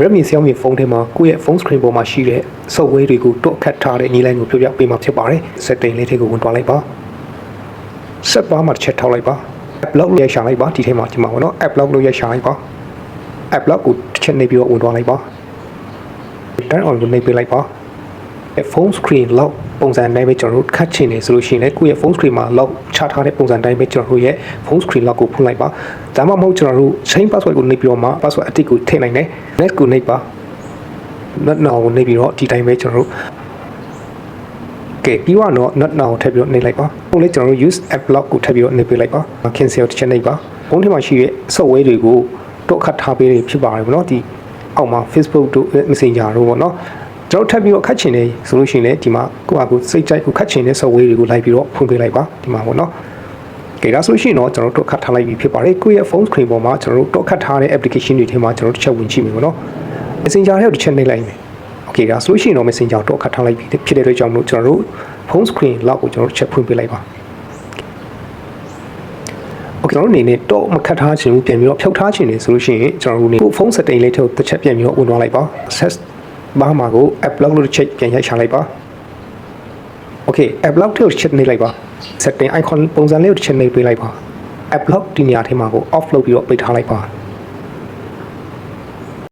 Redmi Xiaomi ဖုန်းထဲမှာကိုယ့်ရဲ့ phone screen ပေါ်မှာရှိတဲ့ software တွေကိုတော့ခတ်ထားတဲ့နည်းလမ်းကိုပြောပြပေးမှာဖြစ်ပါတယ် setting လေးတွေကိုဝင်သွားလိုက်ပါ set bar မှာတစ်ချက်ထောက်လိုက်ပါ app lock လို့ရရှာလိုက်ပါဒီထဲမှာဒီမှာပေါ့နော် app lock လို့ရရှာလိုက်ပါ app lock ကိုတစ်ချက်နေပြီးတော့ဝင်သွားလိုက်ပါ turn on ကိုနှိပ်ပေးလိုက်ပါ phone screen lock ပုံစံတိုင်းပဲကျွန်တော်တို့ခတ်ချင်နေဆိုလို့ရှိရင်လည်းကိုယ့်ရဲ့ phone screen မှာ lock ချထားတဲ့ပုံစံတိုင်းပဲကျွန်တော်တို့ရဲ့ phone screen lock ကိုဖွင့်လိုက်ပါဒါမှမဟုတ်ကျွန်တော်တို့ change password ကိုနှိပ်ပြီးတော့မှ password အတိတ်ကိုထည့်နိုင်တယ် next ကိုနှိပ်ပါ not now ကိုနှိပ်ပြီးတော့ဒီတိုင်းပဲကျွန်တော်တို့ကဲပြီးတော့ not now ထည့်ပြီးတော့နှိပ်လိုက်ပါဟိုလေကျွန်တော်တို့ use app lock ကိုထည့်ပြီးတော့နှိပ်ပေးလိုက်ပါ cancel တစ်ချက်နှိပ်ပါဖုန်းထဲမှာရှိတဲ့ software တွေကိုတော့ခတ်ထားပေးနေဖြစ်ပါတယ်ဗောနော်ဒီအောက်မှာ Facebook တို့ Messenger တို့ဗောနော် ကျွန်တော်ထပ်ပြီးတော့ခတ်ချင်တယ်ဆိုလို့ရှိရင်လည်းဒီမှာကိုယ့်အကူစိတ်ကြိုက်ကိုခတ်ချင်တဲ့ software တွေကိုလိုက်ပြီးတော့ဖွင့်ပေးလိုက်ပါဒီမှာပေါ့နော်ကဲဒါဆိုရှင်တော့ကျွန်တော်တို့ခတ်ထားလိုက်ပြီဖြစ်ပါတယ်ကိုယ့်ရဲ့ phone screen ပေါ်မှာကျွန်တော်တို့တော့ခတ်ထားတဲ့ application တွေထဲမှာကျွန်တော်တို့တစ်ချက်ဝင်ကြည့်မယ်ပေါ့နော် Messenger ထဲကိုတစ်ချက်နှိပ်လိုက်မယ် Okay ဒါဆိုရှင်တော့ Messenger တော့ခတ်ထားလိုက်ပြီဖြစ်တဲ့အတွက်ကြောင့်မလို့ကျွန်တော်တို့ phone screen lock ကိုကျွန်တော်တို့တစ်ချက်ဖွင့်ပေးလိုက်ပါ Okay ကျွန်တော်တို့အနေနဲ့တော့မခတ်ထားခြင်းဘူးပြန်ပြီးတော့ဖြုတ်ထားခြင်းနေဆိုလို့ရှိရင်ကျွန်တော်တို့နေဖုန်း setting လေးထုတ်တစ်ချက်ပြန်ပြီးတော့ဝင်သွားလိုက်ပါ set ဘာမှာကို app lock လို့ check ပြန်ရိုက်ချလိုက်ပါ okay app lock ထဲကို check နေလိုက်ပါ setting icon ပုံစံလေးကို check နေပေးလိုက်ပါ app lock ဒီနေရာထဲမှာကို off လုပ်ပြီးတော့ပိတ်ထားလိုက်ပါ